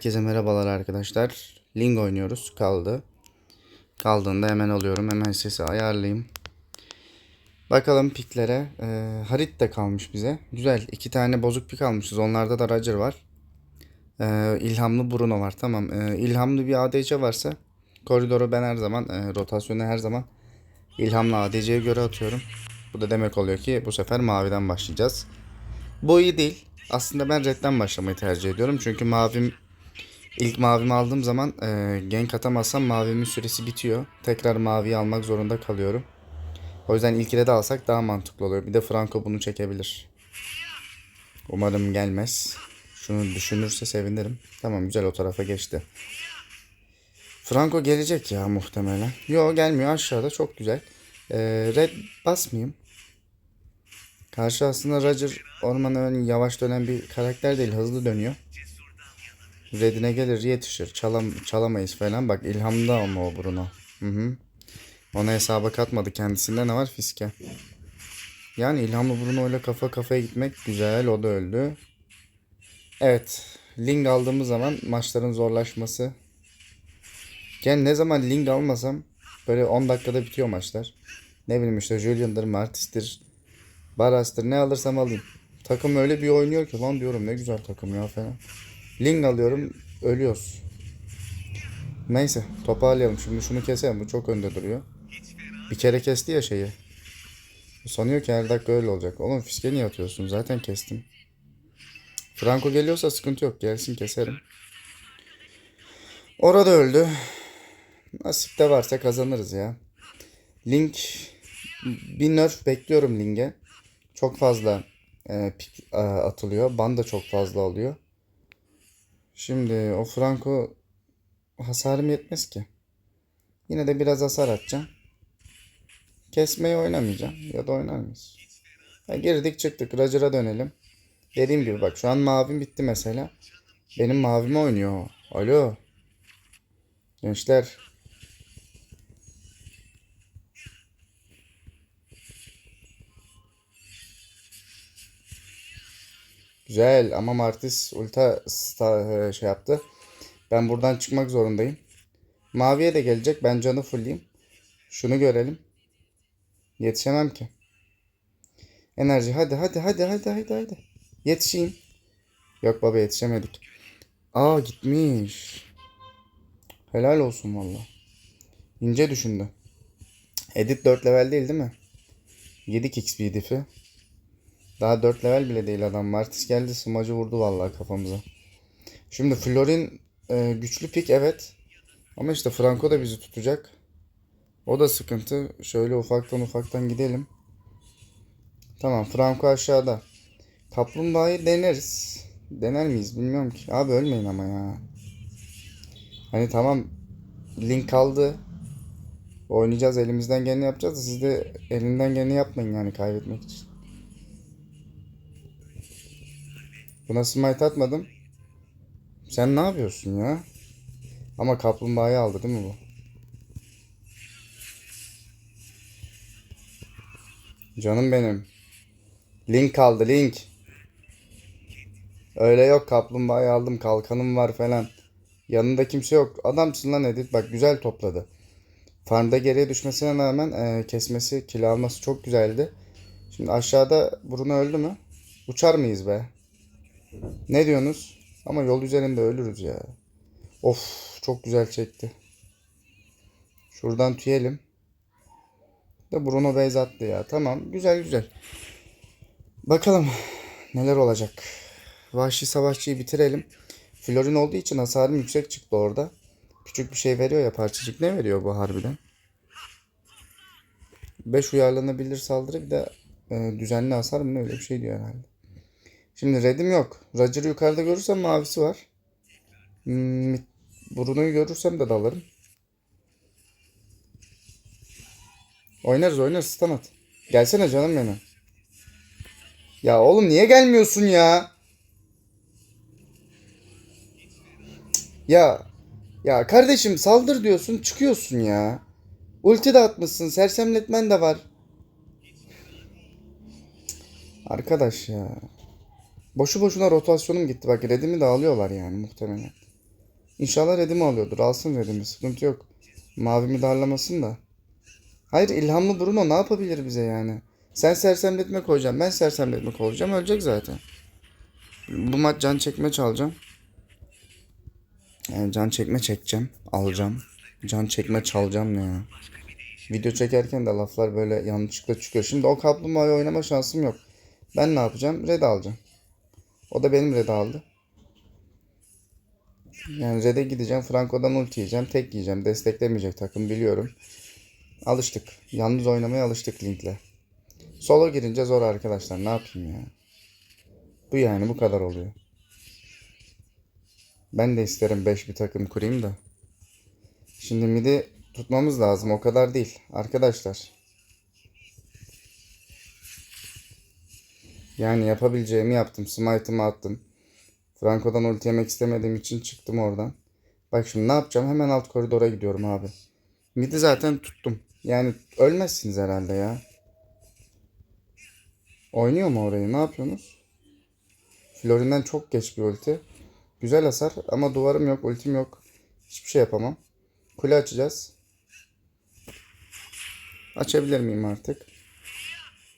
Herkese merhabalar arkadaşlar. Ling oynuyoruz. Kaldı. Kaldığında hemen alıyorum. Hemen sesi ayarlayayım. Bakalım piklere. Ee, Harit de kalmış bize. Güzel. iki tane bozuk pik almışız. Onlarda da Roger var. Ee, ilhamlı Bruno var. Tamam. Ee, ilhamlı bir ADC varsa koridoru ben her zaman e, rotasyonu her zaman ilhamlı ADC'ye göre atıyorum. Bu da demek oluyor ki bu sefer maviden başlayacağız. Bu iyi değil. Aslında ben redden başlamayı tercih ediyorum. Çünkü mavim ilk mavimi aldığım zaman e, gank atamazsam mavimin süresi bitiyor. Tekrar maviyi almak zorunda kalıyorum. O yüzden ilk de alsak daha mantıklı oluyor. Bir de Franco bunu çekebilir. Umarım gelmez. Şunu düşünürse sevinirim. Tamam güzel o tarafa geçti. Franco gelecek ya muhtemelen. Yo gelmiyor aşağıda çok güzel. Ee, red basmayayım. Karşı aslında Roger ormana ön yavaş dönen bir karakter değil. Hızlı dönüyor. Redine gelir yetişir. Çalam, çalamayız falan. Bak ilhamda ama o Bruno. Hı hı. Ona hesaba katmadı kendisinde ne var fiske. Yani ilhamlı Bruno ile kafa kafaya gitmek güzel. O da öldü. Evet. Ling aldığımız zaman maçların zorlaşması. Yani ne zaman Ling almasam böyle 10 dakikada bitiyor maçlar. Ne bileyim işte Julian'dır, Martis'tir, Baras'tır ne alırsam alayım. Takım öyle bir oynuyor ki lan diyorum ne güzel takım ya falan. Ling alıyorum ölüyoruz. Neyse toparlayalım şimdi şunu keselim bu çok önde duruyor. Bir kere kesti ya şeyi. Sanıyor ki her dakika öyle olacak. Oğlum fiske niye atıyorsun zaten kestim. Franco geliyorsa sıkıntı yok gelsin keserim. Orada öldü. Nasip de varsa kazanırız ya. Link bir nerf bekliyorum Link'e. Çok fazla e, pik e, atılıyor. Ban da çok fazla alıyor. Şimdi o Franco hasarım yetmez ki. Yine de biraz hasar atacağım. Kesmeyi oynamayacağım. Ya da oynar mıyız? Ya girdik çıktık. Roger'a dönelim. Dediğim gibi bak şu an mavim bitti mesela. Benim mavime oynuyor. Alo. Gençler. Güzel ama Martis ulta sta- şey yaptı. Ben buradan çıkmak zorundayım. Maviye de gelecek. Ben canı fullleyeyim. Şunu görelim. Yetişemem ki. Enerji hadi hadi hadi hadi hadi hadi. Yetişeyim. Yok baba yetişemedik. Aa gitmiş. Helal olsun valla. İnce düşündü. Edit 4 level değil değil mi? 7 XP diff'i. Daha 4 level bile değil adam. Martis geldi smacı vurdu vallahi kafamıza. Şimdi Florin e, güçlü pik evet. Ama işte Franco da bizi tutacak. O da sıkıntı. Şöyle ufaktan ufaktan gidelim. Tamam Franco aşağıda. Kaplumbağayı deneriz. Dener miyiz bilmiyorum ki. Abi ölmeyin ama ya. Hani tamam link kaldı. Oynayacağız elimizden geleni yapacağız da siz de elinden geleni yapmayın yani kaybetmek için. Buna smite atmadım. Sen ne yapıyorsun ya? Ama kaplumbağayı aldı değil mi bu? Canım benim. Link kaldı link. Öyle yok kaplumbağayı aldım kalkanım var falan. Yanında kimse yok. Adamsın lan Edit. Bak güzel topladı. Farmda geriye düşmesine rağmen e, kesmesi, kill alması çok güzeldi. Şimdi aşağıda Bruno öldü mü? Uçar mıyız be? Ne diyorsunuz? Ama yol üzerinde ölürüz ya. Of çok güzel çekti. Şuradan tüyelim. Da Bruno base attı ya. Tamam güzel güzel. Bakalım neler olacak. Vahşi savaşçıyı bitirelim. Florin olduğu için hasarım yüksek çıktı orada. Küçük bir şey veriyor ya parçacık ne veriyor bu harbiden? 5 uyarlanabilir saldırı bir de e, düzenli hasar mı öyle bir şey diyor herhalde. Şimdi redim yok. Roger'ı yukarıda görürsem mavisi var. Hmm, Bruno'yu görürsem de dalarım. Oynarız oynarız stun at. Gelsene canım benim. Ya oğlum niye gelmiyorsun ya? Ya ya kardeşim saldır diyorsun çıkıyorsun ya. Ulti de atmışsın sersemletmen de var. Arkadaş ya. Boşu boşuna rotasyonum gitti bak redimi de alıyorlar yani muhtemelen. İnşallah redimi alıyordur. Alsın redimi. Sıkıntı yok. Mavimi darlamasın da. Hayır ilhamlı Bruno ne yapabilir bize yani? Sen sersemletme koyacaksın. Ben sersemletme koyacağım. Ölecek zaten. Bu maç can çekme çalacağım. Yani can çekme çekeceğim. Alacağım. Can çekme çalacağım ne ya. Video çekerken de laflar böyle yanlışlıkla çıkıyor. Şimdi o kaplumbağayı oynama şansım yok. Ben ne yapacağım? Red alacağım. O da benim red aldı. Yani red'e gideceğim. Franco'dan ulti yiyeceğim. Tek yiyeceğim. Desteklemeyecek takım biliyorum. Alıştık. Yalnız oynamaya alıştık Link'le. Solo girince zor arkadaşlar. Ne yapayım ya? Bu yani bu kadar oluyor. Ben de isterim 5 bir takım kurayım da. Şimdi midi tutmamız lazım. O kadar değil. Arkadaşlar. Yani yapabileceğimi yaptım. Smite'ımı attım. Franco'dan ulti yemek istemediğim için çıktım oradan. Bak şimdi ne yapacağım? Hemen alt koridora gidiyorum abi. Midi zaten tuttum. Yani ölmezsiniz herhalde ya. Oynuyor mu orayı? Ne yapıyorsunuz? Florin'den çok geç bir ulti. Güzel hasar ama duvarım yok, ultim yok. Hiçbir şey yapamam. Kule açacağız. Açabilir miyim artık?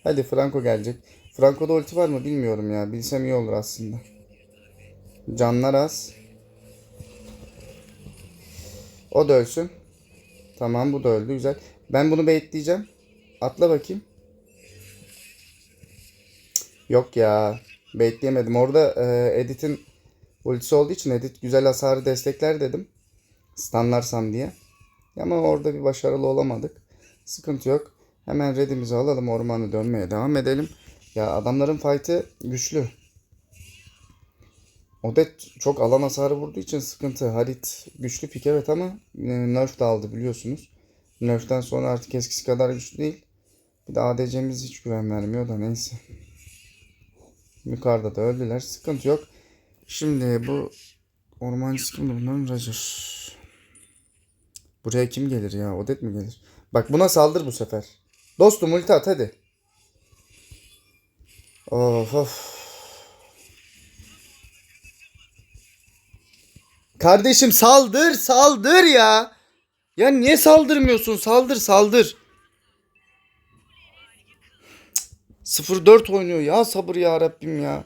Hadi Franco gelecek. Franco'da ulti var mı bilmiyorum ya. Bilsem iyi olur aslında. Canlar az. O da ölsün. Tamam bu da öldü güzel. Ben bunu baitleyeceğim. Atla bakayım. Yok ya. Baitleyemedim. Orada e, Edit'in ultisi olduğu için Edit güzel hasarı destekler dedim. Stunlarsam diye. Ama orada bir başarılı olamadık. Sıkıntı yok. Hemen redimizi alalım. Ormanı dönmeye devam edelim. Ya adamların fight'ı güçlü. Odet çok alan hasarı vurduğu için sıkıntı. Harit güçlü pik evet ama e, nerf de aldı biliyorsunuz. Nerf'ten sonra artık eskisi kadar güçlü değil. Bir de ADC'miz hiç güven vermiyor da neyse. Yukarıda da öldüler. Sıkıntı yok. Şimdi bu ormancısı kimdi bunların? Roger. Buraya kim gelir ya? Odet mi gelir? Bak buna saldır bu sefer. Dostum ulti at hadi. Of of. Kardeşim saldır saldır ya. Ya niye saldırmıyorsun? Saldır saldır. Cık, 0-4 oynuyor ya sabır ya Rabbim ya.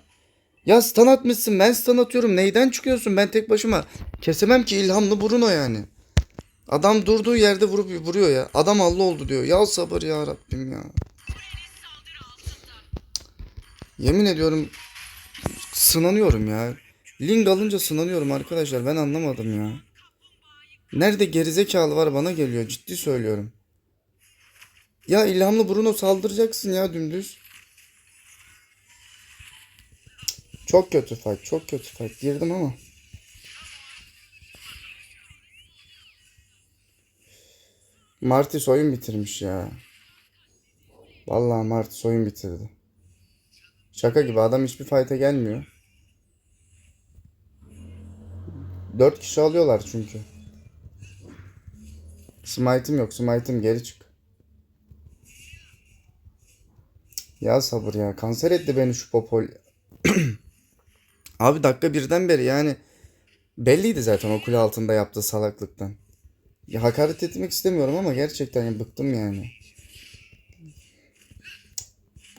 Ya stun atmışsın ben stun atıyorum. Neyden çıkıyorsun ben tek başıma? Kesemem ki ilhamlı Bruno yani. Adam durduğu yerde vurup vuruyor ya. Adam Allah oldu diyor. Ya sabır ya Rabbim ya. Yemin ediyorum sınanıyorum ya. Ling alınca sınanıyorum arkadaşlar. Ben anlamadım ya. Nerede gerizekalı var bana geliyor. Ciddi söylüyorum. Ya ilhamlı Bruno saldıracaksın ya dümdüz. Çok kötü fight. Çok kötü fight. Girdim ama. Martis oyun bitirmiş ya. Vallahi Martis oyun bitirdi. Şaka gibi adam hiçbir fight'e gelmiyor. Dört kişi alıyorlar çünkü. Smite'ım yok. Smite'ım geri çık. Ya sabır ya. Kanser etti beni şu Popol. Abi dakika birden beri yani belliydi zaten o kule altında yaptığı salaklıktan. Ya hakaret etmek istemiyorum ama gerçekten ya bıktım yani.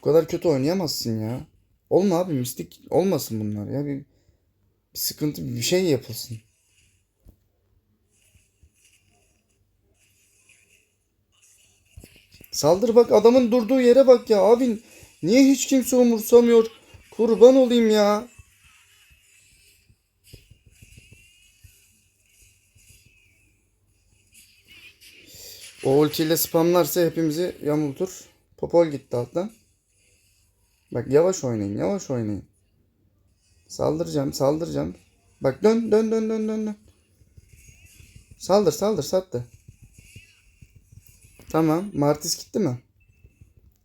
Kadar kötü oynayamazsın ya. Olma abi mistik olmasın bunlar ya. Bir, bir sıkıntı bir şey yapılsın. Saldır bak adamın durduğu yere bak ya abi. Niye hiç kimse umursamıyor? Kurban olayım ya. O ultiyle spamlarsa hepimizi yamultur. Popol gitti alttan. Bak yavaş oynayın, yavaş oynayın. Saldıracağım, saldıracağım. Bak dön, dön, dön, dön, dön, dön. Saldır, saldır, sattı. Tamam, Martis gitti mi?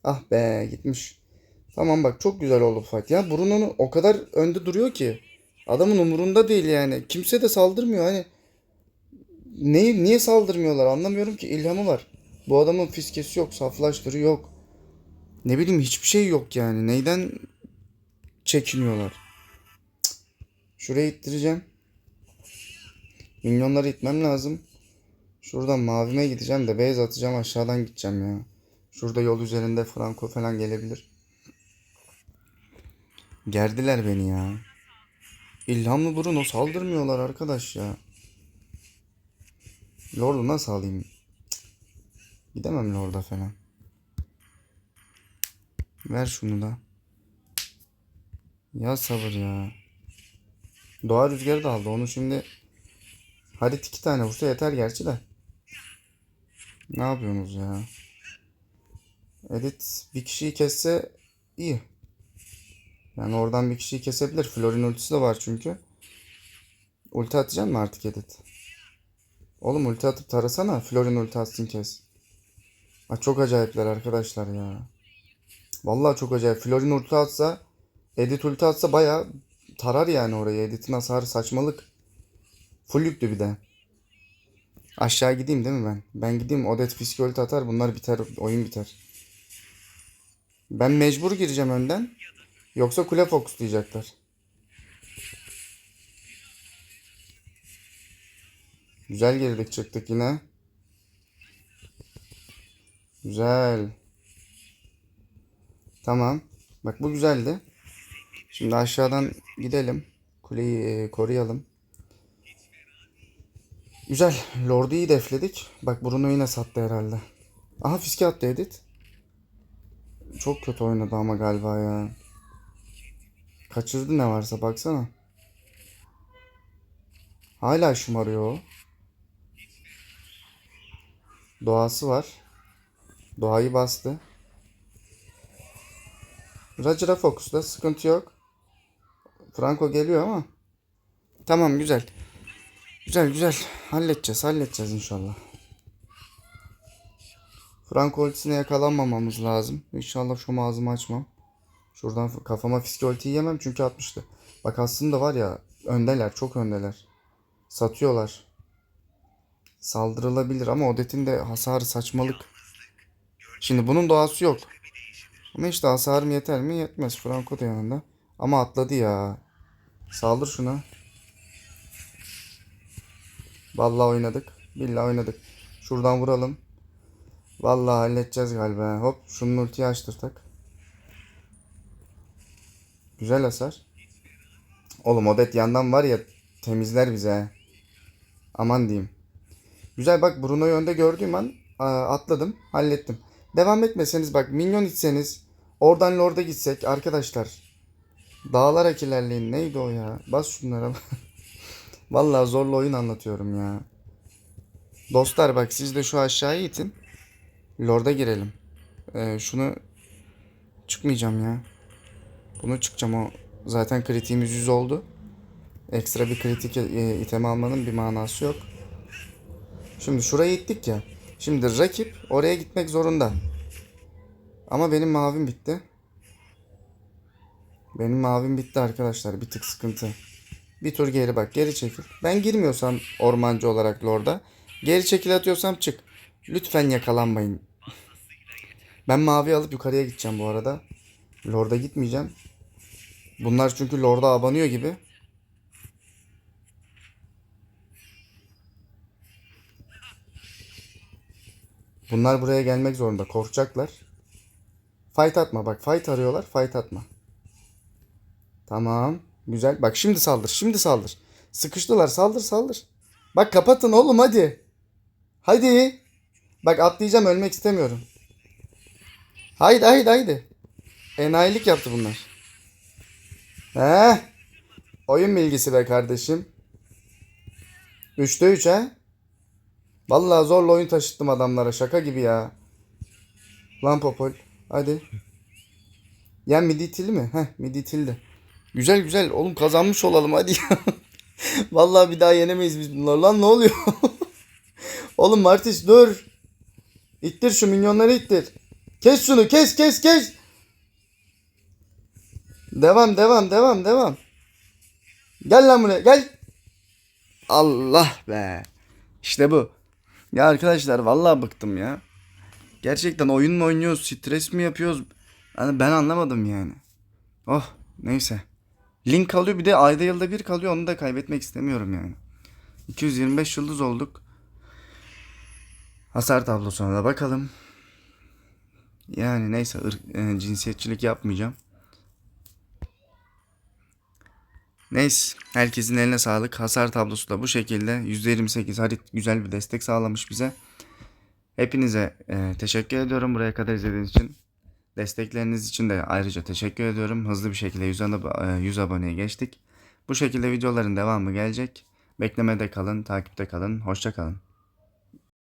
Ah be, gitmiş. Tamam bak çok güzel oldu fight. Ya Bruno'nun o kadar önde duruyor ki. Adamın umurunda değil yani. Kimse de saldırmıyor hani. Neyi, niye saldırmıyorlar anlamıyorum ki. İlhamı var. Bu adamın fiskesi yok, saflaştırı yok. Ne bileyim hiçbir şey yok yani. Neyden çekiniyorlar? Cık. Şuraya ittireceğim. Minyonları itmem lazım. Şuradan mavime gideceğim de base atacağım aşağıdan gideceğim ya. Şurada yol üzerinde Franco falan gelebilir. Gerdiler beni ya. İlhamlı Bruno saldırmıyorlar arkadaş ya. Lord'u nasıl alayım? Gidemem Lord'a falan. Ver şunu da. Ya sabır ya. Doğa rüzgarı da aldı. Onu şimdi Harit iki tane vursa yeter gerçi de. Ne yapıyorsunuz ya? Edit bir kişiyi kesse iyi. Yani oradan bir kişiyi kesebilir. Florin ultisi de var çünkü. Ulti atacak mı artık Edit? Oğlum ulti atıp tarasana. Florin ulti atsın kes. Ha, çok acayipler arkadaşlar ya. Vallahi çok acayip. Florin ulti atsa Edit ulti atsa baya tarar yani orayı. Edit'in hasarı saçmalık. Full yüklü bir de. Aşağı gideyim değil mi ben? Ben gideyim Odet fiske ulti atar bunlar biter oyun biter. Ben mecbur gireceğim önden. Yoksa kule fokuslayacaklar. Güzel girdik çıktık yine. Güzel. Tamam. Bak bu güzeldi. Şimdi aşağıdan gidelim. Kuleyi e, koruyalım. Güzel. Lord'u iyi defledik. Bak Bruno yine sattı herhalde. Aha fiske attı Edit. Çok kötü oynadı ama galiba ya. Kaçırdı ne varsa baksana. Hala şımarıyor o. Doğası var. Doğayı bastı. Roger'a fokusla. Sıkıntı yok. Franco geliyor ama. Tamam güzel. Güzel güzel. Halledeceğiz halledeceğiz inşallah. Franco ultisine yakalanmamamız lazım. İnşallah şu ağzımı açmam. Şuradan kafama fiske ulti yemem çünkü atmıştı. Bak aslında var ya öndeler çok öndeler. Satıyorlar. Saldırılabilir ama Odet'in de hasarı saçmalık. Şimdi bunun doğası yok. Ama işte hasarım yeter mi? Yetmez. Franco da yanında. Ama atladı ya. Saldır şuna. Vallahi oynadık. Billahi oynadık. Şuradan vuralım. Vallahi halledeceğiz galiba. Hop şunun ultiyi açtırtak. Güzel hasar. Oğlum Odet yandan var ya temizler bize. Aman diyeyim. Güzel bak Bruno'yu önde gördüğüm an atladım. Hallettim. Devam etmeseniz bak minyon içseniz oradan Lord'a gitsek arkadaşlar. Dağlarak ilerleyin. Neydi o ya? Bas şunlara. Vallahi zorlu oyun anlatıyorum ya. Dostlar bak siz de şu aşağıya itin. Lord'a girelim. Ee, şunu çıkmayacağım ya. Bunu çıkacağım o. Zaten kritiğimiz 100 oldu. Ekstra bir kritik e, item almanın bir manası yok. Şimdi şuraya ittik ya. Şimdi rakip oraya gitmek zorunda. Ama benim mavim bitti. Benim mavim bitti arkadaşlar. Bir tık sıkıntı. Bir tur geri bak. Geri çekil. Ben girmiyorsam ormancı olarak Lord'a. Geri çekil atıyorsam çık. Lütfen yakalanmayın. Ben mavi alıp yukarıya gideceğim bu arada. Lord'a gitmeyeceğim. Bunlar çünkü Lord'a abanıyor gibi. Bunlar buraya gelmek zorunda. Korkacaklar. Fight atma bak. Fight arıyorlar. Fight atma. Tamam. Güzel. Bak şimdi saldır. Şimdi saldır. Sıkıştılar. Saldır saldır. Bak kapatın oğlum hadi. Hadi. Bak atlayacağım ölmek istemiyorum. Haydi haydi haydi. Enayilik yaptı bunlar. He? Oyun bilgisi be kardeşim. 3'te 3 he? Vallahi zorla oyun taşıttım adamlara. Şaka gibi ya. Lan Popol. Hadi. Ya midi itildi mi? Heh midi itildi. Güzel güzel. Oğlum kazanmış olalım hadi ya. Vallahi bir daha yenemeyiz biz bunlar. Lan ne oluyor? Oğlum Martis dur. İttir şu minyonları ittir. Kes şunu kes kes kes. Devam devam devam devam. Gel lan buraya gel. Allah be. İşte bu. Ya arkadaşlar vallahi bıktım ya. Gerçekten oyun mu oynuyoruz, stres mi yapıyoruz? Hani ben anlamadım yani. Oh neyse. Link kalıyor bir de ayda yılda bir kalıyor onu da kaybetmek istemiyorum yani. 225 yıldız olduk. Hasar tablosuna da bakalım. Yani neyse ırk- e, cinsiyetçilik yapmayacağım. Neyse herkesin eline sağlık. Hasar tablosu da bu şekilde. %28 harit güzel bir destek sağlamış bize. Hepinize e, teşekkür ediyorum buraya kadar izlediğiniz için. Destekleriniz için de ayrıca teşekkür ediyorum. Hızlı bir şekilde 100, ab- e, 100 aboneye geçtik. Bu şekilde videoların devamı gelecek. Beklemede kalın, takipte kalın. Hoşça kalın.